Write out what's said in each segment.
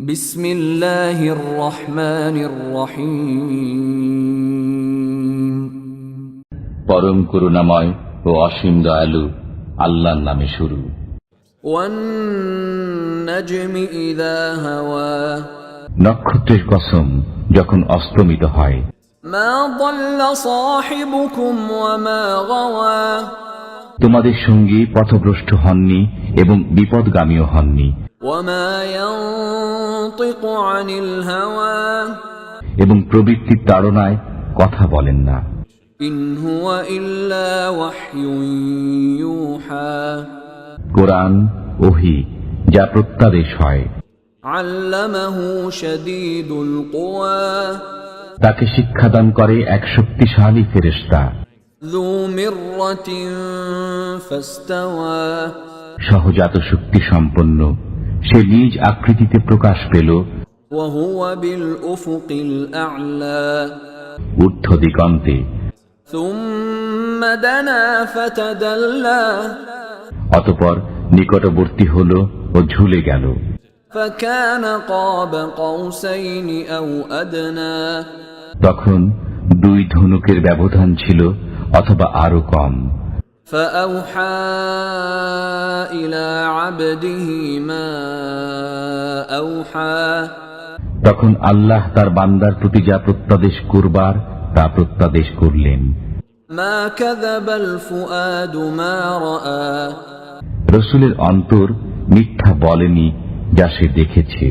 বিসমিল্লাহির রহমানির রহিম। পরম করুণাময় ও অসীম দয়ালু আল্লাহর নামে শুরু। নক্ষত্রের কসম যখন অস্তমিত হয়। তোমাদের সঙ্গে পথভ্রষ্ট হননি এবং বিপদগামীও হননি। এবং প্রবৃত্তির তাড়নায় কথা বলেন না। কোরআন ওহি যা প্রত্যাদেশ হয়। তাকে শিক্ষাদান করে এক শক্তিশালী ফেরেস্তা সহজাত শক্তি সম্পন্ন সে নিজ আকৃতিতে প্রকাশ পেল। ঊর্ধ্ব দিগন্তে অতপর নিকটবর্তী হল ও ঝুলে গেল। তখন দুই ধনুকের ব্যবধান ছিল অথবা আরও কম। فأوحى إلى عبده ما أوحى তখন আল্লাহ তার বান্দার প্রতি যা প্রত্যাদেশ করবার তা প্রত্যাদেশ করলেন ما كذب الفؤاد ما رأى রসুলের অন্তর মিথ্যা বলেনি যা সে দেখেছে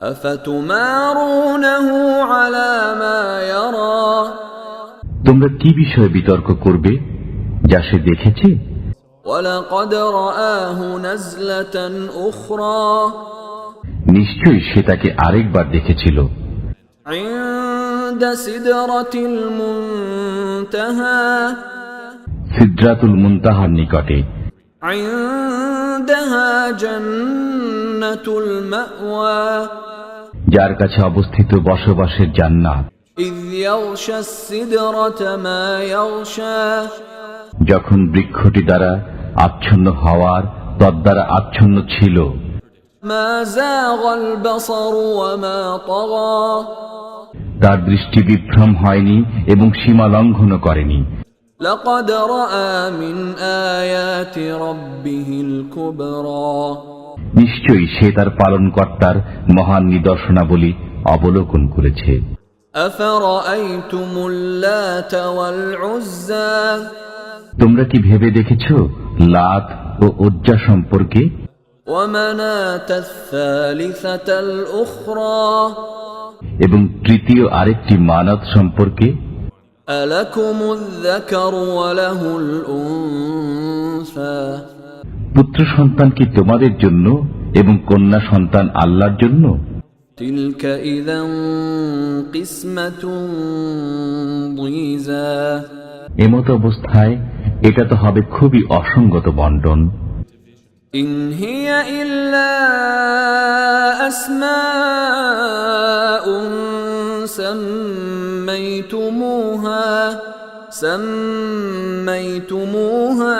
أفتمارونه على ما يرى তোমরা কি বিষয়ে বিতর্ক করবে যা সে দেখেছে। নিশ্চয়ই সে তাকে আরেকবার দেখেছিল। সিদ্রাতুল মুন্তাহার নিকটে। যার কাছে অবস্থিত বসবাসের জান্নাত। ইযিয়াউশা সিদরাতা মা যখন বৃক্ষটি দ্বারা আচ্ছন্ন হওয়ার তদ্বারা আচ্ছন্ন ছিল ما زاغ البصر وما طغى তার দৃষ্টি বিভ্রম হয়নি এবং সীমা লঙ্ঘনও করেনি لقد رأى من آيات ربه الكبرى নিশ্চয়ই সে তার পালনকর্তার মহান নিদর্শনাবলী অবলোকন করেছে أفرأيتم اللات والعزى তোমরা কি ভেবে দেখেছ? লাত ও উজ্জা সম্পর্কে? এবং তৃতীয় আরেকটি মানত সম্পর্কে? পুত্র সন্তান কি তোমাদের জন্য এবং কন্যা সন্তান আল্লাহর জন্য? তিলকা এমত অবস্থায় এটা তো হবে খুবই অসঙ্গত বন্টন إن هي إلا أسماء سميتموها سميتموها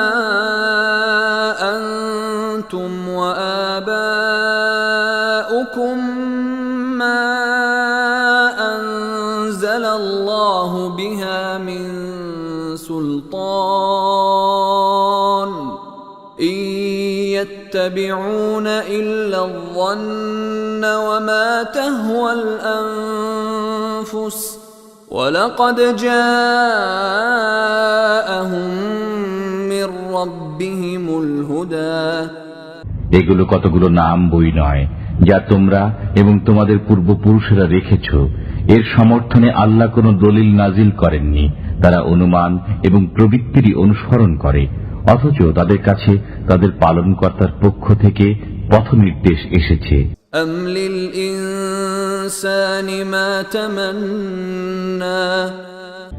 يتبعون إلا الظن وما تهوى الأنفس ولقد جاءهم من ربهم الهدى এগুলো কতগুলো নাম বই নয় যা তোমরা এবং তোমাদের পূর্বপুরুষেরা রেখেছ এর সমর্থনে আল্লাহ কোনো দলিল নাজিল করেননি তারা অনুমান এবং প্রবৃত্তিরই অনুসরণ করে অথচ তাদের কাছে তাদের পালনকর্তার পক্ষ থেকে পথ নির্দেশ এসেছে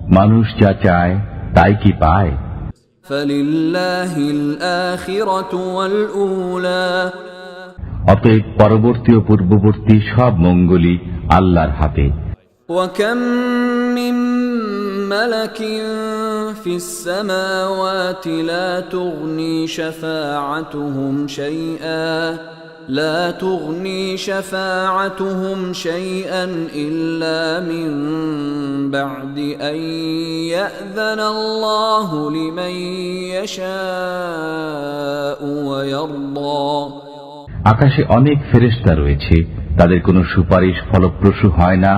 মানুষ যা চায় তাই কি পায়? অতএব পরবর্তী ও পূর্ববর্তী সব মঙ্গলই আল্লাহর হাতে। وكم من ملك في السماوات لا تغني شفاعتهم شيئا لا تغني شفاعتهم شيئا إلا من بعد أن يأذن الله لمن يشاء ويرضى আকাশে অনেক ফেরেশতা রয়েছে তাদের কোনো সুপারিশ ফলপ্রসূ হয় না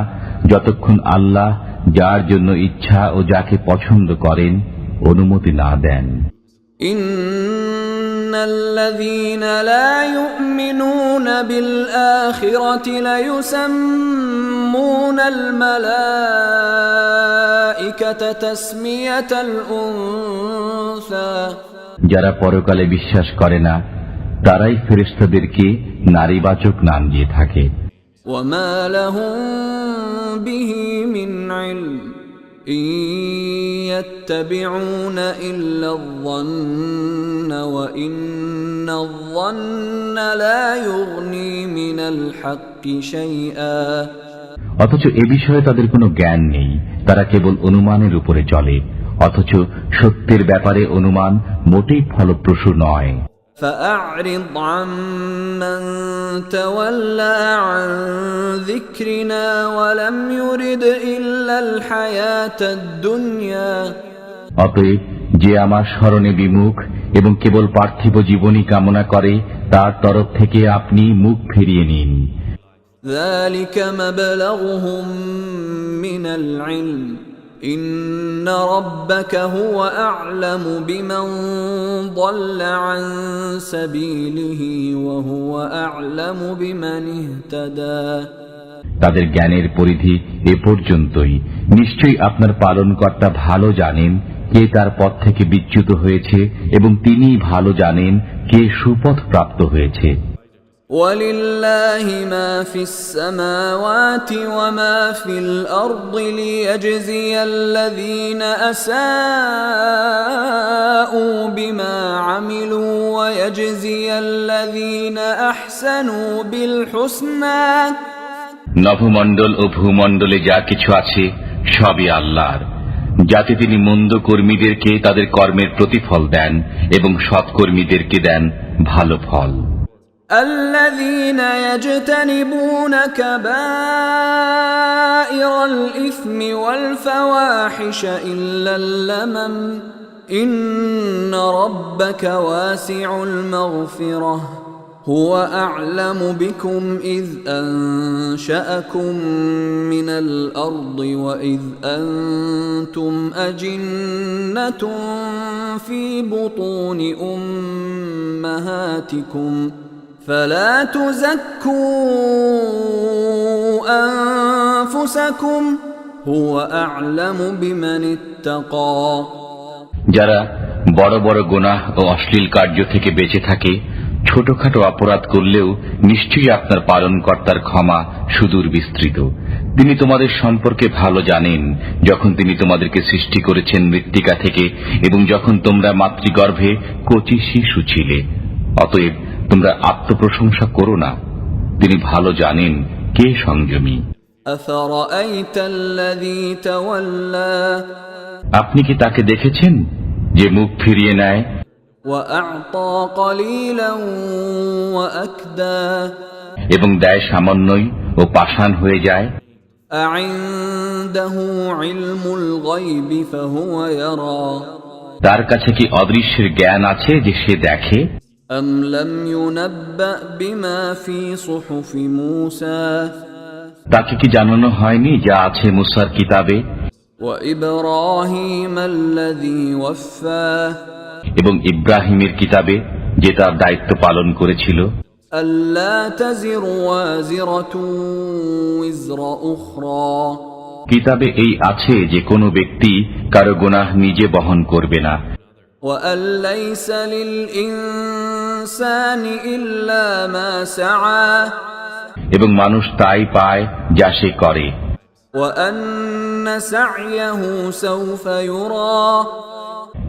যতক্ষণ আল্লাহ যার জন্য ইচ্ছা ও যাকে পছন্দ করেন অনুমতি না দেন إن الذين لا يؤمنون بالآخرة ليسمون الملائكة تسمية الأنثى যারা পরকালে বিশ্বাস করে না তারাই ফেরেশতাদেরকে নারীবাচক নাম দিয়ে থাকে وما لهم به من علم إن يتبعون إلا الظن وإن الظن لا يغني من الحق شيئا অথচ এ বিষয়ে তাদের কোনো জ্ঞান নেই তারা কেবল অনুমানের উপরে চলে অথচ সত্যের ব্যাপারে অনুমান মোটেই ফলপ্রসূ নয় فأعرض عمن تولى عن ذكرنا ولم يرد إلا الحياة الدنيا অতএব যে আমার স্মরণে বিমুখ এবং কেবল পার্থিব জীবনই কামনা করে তার তরফ থেকে আপনি মুখ ফিরিয়ে নিন ذلك مبلغهم من العلم إن ربك هو أعلم بمن ضل عن سبيله وهو أعلم بمن اهتدى তাদের জ্ঞানের পরিধি এ পর্যন্তই নিশ্চয়ই আপনার পালনকর্তা ভালো জানেন কে তার পথ থেকে বিচ্যুত হয়েছে এবং তিনি ভালো জানেন কে সুপথ প্রাপ্ত হয়েছে ولله ما في السماوات وما في الأرض ليجزي الذين أساءوا بما عملوا ويجزي الذين أحسنوا بالحسنى নভমণ্ডল ও ভূমণ্ডলে যা কিছু আছে সবই আল্লাহর যাতে তিনি মন্দ কর্মীদেরকে তাদের কর্মের প্রতিফল দেন এবং সৎকর্মীদেরকে দেন ভালো ফল الذين يجتنبون كبائر الإثم والفواحش إلا اللمم. إن ربك واسع المغفرة. هو أعلم بكم إذ أنشأكم من الأرض وإذ أنتم أجنة في بطون أمهاتكم. فلا تزكوا أنفسكم هو أعلم بمن اتقى যারা বড় বড় গুনাহ ও অশ্লীল কার্য থেকে বেঁচে থাকে ছোটখাটো অপরাধ করলেও নিশ্চয়ই আপনার পালনকর্তার ক্ষমা সুদূর বিস্তৃত তিনি তোমাদের সম্পর্কে ভালো জানেন যখন তিনি তোমাদেরকে সৃষ্টি করেছেন মৃত্তিকা থেকে এবং যখন তোমরা মাতৃগর্ভে কচি শিশু ছিলে অতএব তোমরা আত্মপ্রশংসা করো না। তিনি ভালো জানেন কে সংযমী। আপনি কি তাকে দেখেছেন যে মুখ ফিরিয়ে নেয়? এবং দেয় সামান্যই ও পাষাণ হয়ে যায়? তার কাছে কি অদৃশ্যের জ্ঞান আছে যে সে দেখে? أم لم ينبأ بما في صحف موسى তাকে কি জানানো হয়নি যা আছে মুসার কিতাবে وإبراهيم الذي وفى এবং ইব্রাহিমের কিতাবে যে তার দায়িত্ব পালন করেছিল ألا تزر وازرة وزر أخرى কিতাবে এই আছে যে কোনো ব্যক্তি কারো গুনাহ নিজে বহন করবে না وأن ليس للإنسان إلا ما سعى এবং মানুষ তাই পায় যা সে করে وأن سعيه سوف يرى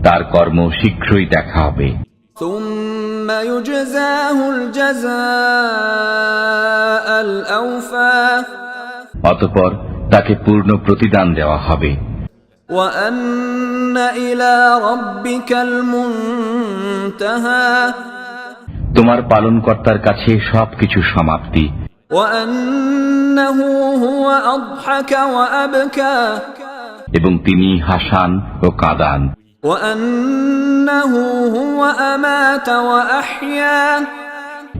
তার কর্ম শীঘ্রই দেখা হবে ثم يجزاه الجزاء الأوفى অতপর তাকে পূর্ণ প্রতিদান দেওয়া হবে وأن إلى ربك المنتهى তোমার পালন কর্তার কাছে সবকিছু সমাপ্তি। এবং তিনি হাসান ও কাদান।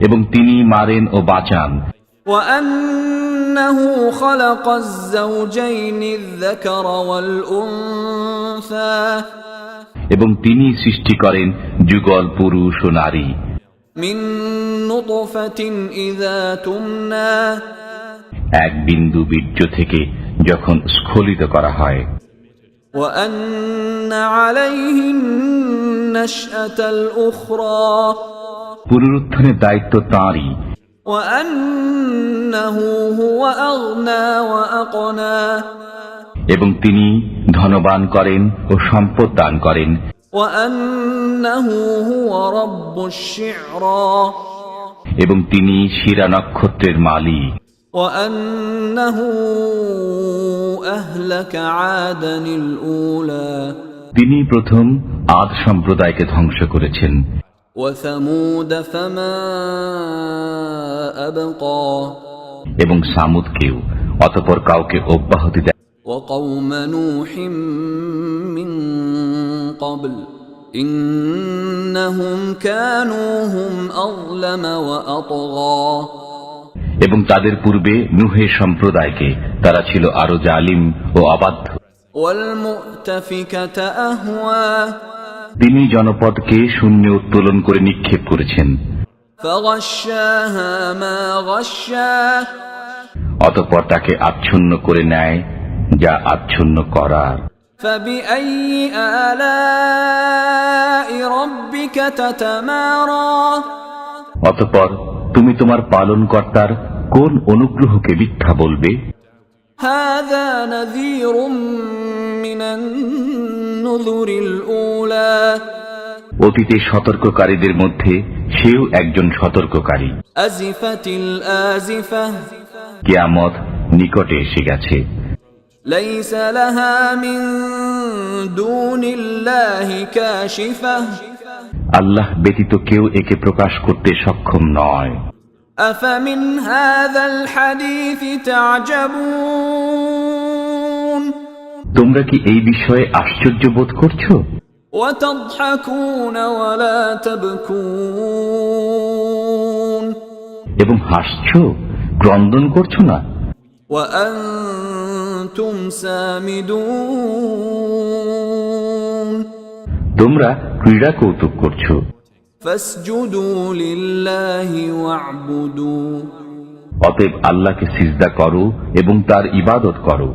এবং তিনি মারেন ও বাঁচান। এবং তিনি সৃষ্টি করেন যুগল পুরুষ ও নারী। তুমনা। এক বিন্দু বীর্য থেকে যখন স্খলিত করা হয়। পুনরুত্থানের দায়িত্ব তাঁরই। এবং তিনি ধনবান করেন ও সম্পদ দান করেন। এবং তিনি শিরা নক্ষত্রের মালিক। তিনি প্রথম আদ সম্প্রদায়কে ধ্বংস করেছেন। এবং সামুদ কেউ অতপর কাউকে অব্যাহতি দেয়। وقوم نوح من قبل إنهم كانوا هم أظلم وأطغى. এবং তাদের পূর্বে নুহে সম্প্রদায়কে তারা ছিল আরও জালিম ও অবাধ্য। তিনি জনপদকে শূন্য উত্তোলন করে নিক্ষেপ করেছেন। অতঃপর তাকে আচ্ছন্ন করে নেয় যা আচ্ছন্ন করার। অতপর তুমি তোমার পালনকর্তার কোন অনুগ্রহকে মিথ্যা বলবে? অতীতে সতর্ককারীদের মধ্যে সেও একজন সতর্ককারী। কেয়ামত নিকটে এসে গেছে। ليس لها من دون الله كاشفة আল্লাহ ব্যতীত কেউ একে প্রকাশ করতে সক্ষম নয় أفمن هذا الحديث تعجبون তোমরা কি এই বিষয়ে আশ্চর্য বোধ করছো وتضحكون ولا تبكون এবং হাসছো ক্রন্দন করছো না وأنتم سامدون তোমরা ক্রীড়া কৌতুক করছ। অতএব আল্লাহকে সিজদা করো এবং তার ইবাদত করো।